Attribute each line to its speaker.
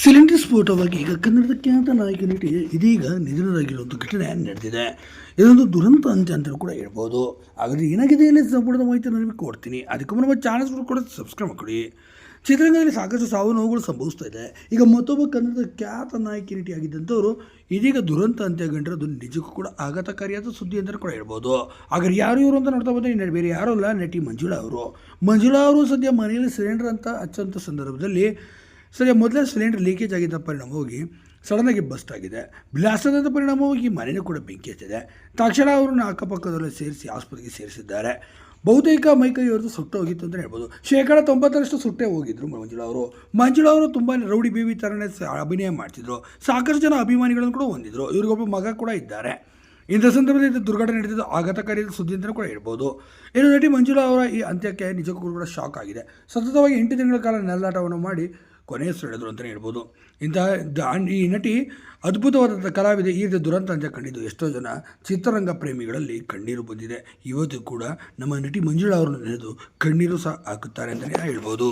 Speaker 1: Cylinder ಸ್ಫೋಟವಾಗಿ ಈಗ ಕನ್ನಡದ ಖ್ಯಾತ ನಾಯಕ ನಟಿ ಇದೀಗ ನಿಧನರಾಗಿರುವಂಥ ಘಟನೆ ನಡೆದಿದೆ. ಇದೊಂದು ದುರಂತ ಅಂತ ಅಂತಲೂ ಕೂಡ ಹೇಳ್ಬೋದು. ಹಾಗಾದ್ರೆ ಏನಾಗಿದೆ ಇಲ್ಲಿ ಸಂಪೂರ್ಣ ಮಾಹಿತಿ ನಿಮಗೆ ಕೊಡ್ತೀನಿ. ಅದಕ್ಕೆ ನಮ್ಮ ಚಾನಲ್ಸ್ ಕೂಡ ಸಬ್ಸ್ಕ್ರೈಬ್ ಮಾಡಿ ಚಿತ್ರರಂಗದಲ್ಲಿ ಸಾಕಷ್ಟು ಸಾವು ನೋವುಗಳು ಸಂಭವಿಸ್ತಾ ಇದೆ. ಈಗ ಮತ್ತೊಬ್ಬ ಕನ್ನಡದ ಖ್ಯಾತ ನಾಯಕಿ ಆಗಿದ್ದಂಥವರು ಇದೀಗ ದುರಂತ ಅಂತ್ಯಗೊಂಡಿರೋದು ನಿಜಕ್ಕೂ ಕೂಡ ಆಘಾತಕಾರಿಯಾದ ಸುದ್ದಿ ಅಂತಲೂ ಕೂಡ ಹೇಳ್ಬೋದು. ಹಾಗಾದ್ರೆ ಯಾರು ಇವರು ಅಂತ ನೋಡ್ತಾ ಬಂದರೆ ಬೇರೆ ಯಾರೂ ಅಲ್ಲ, ನಟಿ ಮಂಜುಳಾ ಅವರು. ಮಂಜುಳಾ ಅವರು ಸದ್ಯ ಮನೆಯಲ್ಲಿ ಸಿಲಿಂಡರ್ ಅಂತ ಹಚ್ಚುವಂಥ ಸಂದರ್ಭದಲ್ಲಿ ಸದ್ಯ ಮೊದಲೇ ಸಿಲಿಂಡರ್ ಲೀಕೇಜ್ ಆಗಿದ್ದ ಪರಿಣಾಮವಾಗಿ ಸಡನ್ನಾಗಿ ಬಸ್ಟ್ ಆಗಿದೆ. ಬ್ಲಾಸ್ಟ್ ಆದ ಪರಿಣಾಮವಾಗಿ ಮನೆಯೂ ಕೂಡ ಬೆಂಕಿ ಹಚ್ಚಿದೆ. ತಕ್ಷಣ ಅವರನ್ನು ಅಕ್ಕಪಕ್ಕದಲ್ಲಿ ಸೇರಿಸಿ ಆಸ್ಪತ್ರೆಗೆ ಸೇರಿಸಿದ್ದಾರೆ. ಬಹುತೇಕ ಮೈಕೈ ಅವ್ರದ್ದು ಸುಟ್ಟು ಹೋಗಿತ್ತು ಅಂತ ಹೇಳ್ಬೋದು. ಶೇಕಡ ತೊಂಬತ್ತರಷ್ಟು ಸುಟ್ಟೇ ಹೋಗಿದ್ರು ಮಂಜುಳಾ ಅವರು. ಮಂಜುಳಾ ಅವರು ತುಂಬಾ ರೌಡಿ ಬೇಬಿ ಥರನೇ ಅಭಿನಯ ಮಾಡ್ತಿದ್ರು. ಸಾಕಷ್ಟು ಜನ ಅಭಿಮಾನಿಗಳನ್ನು ಕೂಡ ಹೊಂದಿದ್ರು. ಇವ್ರಿಗೊಬ್ಬ ಮಗ ಕೂಡ ಇದ್ದಾರೆ. ಇಂಥ ಸಂದರ್ಭದಲ್ಲಿ ಇದು ದುರ್ಘಟನೆ ನಡೆದಿದ್ದು ಆಘಾತಕಾರಿ ಸುದ್ದಿ ಅಂತಲೂ ಕೂಡ ಹೇಳ್ಬೋದು. ಇನ್ನು ನಟಿ ಮಂಜುಳಾ ಅವರ ಈ ಅಂತ್ಯಕ್ಕೆ ನಿಜಕ್ಕೂ ಕೂಡ ಶಾಕ್ ಆಗಿದೆ. ಸತತವಾಗಿ ಎಂಟು ತಿಂಗಳ ಕಾಲ ನೆಲ್ಲಾಟವನ್ನು ಮಾಡಿ ಕೊನೆಯ ಸೆಳೆದರು ಅಂತಲೇ ಹೇಳ್ಬೋದು. ಇಂತಹ ಈ ನಟಿ ಅದ್ಭುತವಾದಂಥ ಕಲಾವಿದೆ ಈ ರೀತಿ ದುರಂತ ಅಂತ ಕಂಡಿದ್ದು. ಎಷ್ಟೋ ಜನ ಚಿತ್ರರಂಗ ಪ್ರೇಮಿಗಳಲ್ಲಿ ಕಣ್ಣೀರು ಬಂದಿದೆ. ಇವತ್ತು ಕೂಡ ನಮ್ಮ ನಟಿ ಮಂಜುಳಾ ಅವರನ್ನು ನೆನೆದು ಕಣ್ಣೀರು ಸಹ ಹಾಕುತ್ತಾರೆ ಅಂತಲೇ ಹೇಳ್ಬೋದು.